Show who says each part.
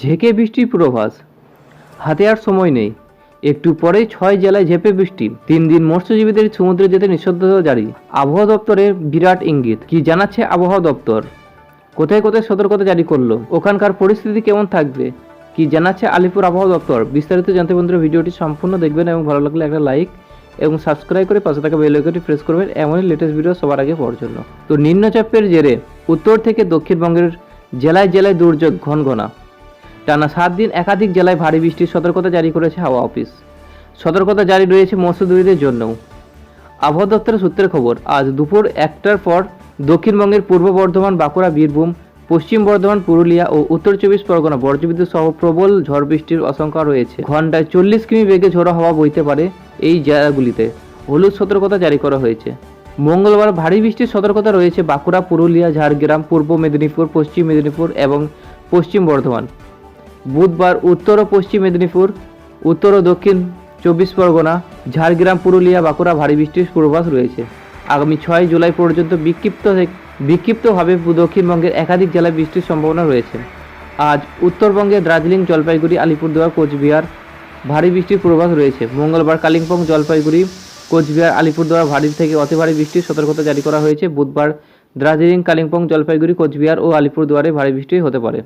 Speaker 1: ঝেঁকে বৃষ্টির পূর্বাভাস। হাতে আর সময় নেই। একটু পরেই ছয় জেলায় ঝেপে বৃষ্টি। তিন দিন মৎস্যজীবীদের সমুদ্রে যেতে নিষিদ্ধতা জারি। আবহাওয়া দপ্তরের বিরাট ইঙ্গিত। কি জানাচ্ছে আবহাওয়া দপ্তর? কোথায় কোথায় সতর্কতা জারি করল? ওখানকার পরিস্থিতি কেমন থাকবে? কি জানাচ্ছে আলিপুর আবহাওয়া দপ্তর? বিস্তারিত জানতে বন্ধুরা ভিডিওটি সম্পূর্ণ দেখবেন এবং ভালো লাগলে একটা লাইক এবং সাবস্ক্রাইব করে পাশে থাকা বেল আইকনটি প্রেস করবেন। এমনই লেটেস্ট ভিডিও সবার আগে পাওয়ার জন্য। তো নিম্নচাপের জেরে উত্তর থেকে দক্ষিণবঙ্গের জেলায় জেলায় দুর্যোগ ঘনঘনা। টানা সাত দিন একাধিক জেলায় ভারী বৃষ্টির সতর্কতা জারি করেছে হাওয়া অফিস। সতর্কতা জারি রয়েছে মৎস্যজীবীদের জন্যও। আবহাওয়া দপ্তরের সূত্রের খবর, আজ দুপুর একটার পর দক্ষিণবঙ্গের পূর্ব বর্ধমান, বাঁকুড়া, বীরভূম, পশ্চিম বর্ধমান, পুরুলিয়া ও উত্তর চব্বিশ পরগনা বজ্রবিদ্যুৎ সহ প্রবল ঝড় বৃষ্টির আশঙ্কা রয়েছে। ঘন্টায় চল্লিশ কিমি বেগে ঝোড়ো হাওয়া বইতে পারে এই জেলাগুলিতে। হলুদ সতর্কতা জারি করা হয়েছে। মঙ্গলবার ভারী বৃষ্টির সতর্কতা রয়েছে বাঁকুড়া, পুরুলিয়া, ঝাড়গ্রাম, পূর্ব মেদিনীপুর, পশ্চিম মেদিনীপুর এবং পশ্চিম বর্ধমান। বুধবার উত্তর ও পশ্চিম মেদিনীপুর, উত্তর ও দক্ষিণ চব্বিশ পরগনা, ঝাড়গ্রাম, পুরুলিয়া, বাঁকুড়া ভারী বৃষ্টির পূর্বাভাস রয়েছে। আগামী ছয় জুলাই পর্যন্ত বিক্ষিপ্ত বিক্ষিপ্তভাবে দক্ষিণবঙ্গের একাধিক জেলায় বৃষ্টির সম্ভাবনা রয়েছে। আজ উত্তরবঙ্গে দার্জিলিং, জলপাইগুড়ি, আলিপুরদুয়ার, কোচবিহার ভারী বৃষ্টির পূর্বাভাস রয়েছে। মঙ্গলবার কালিম্পং, জলপাইগুড়ি, কোচবিহার, আলিপুরদুয়ার ভারী থেকে অতি ভারী বৃষ্টির সতর্কতা জারি করা হয়েছে। বুধবার দার্জিলিং, কালিম্পং, জলপাইগুড়ি, কোচবিহার ও আলিপুরদুয়ারে ভারী বৃষ্টি হতে পারে।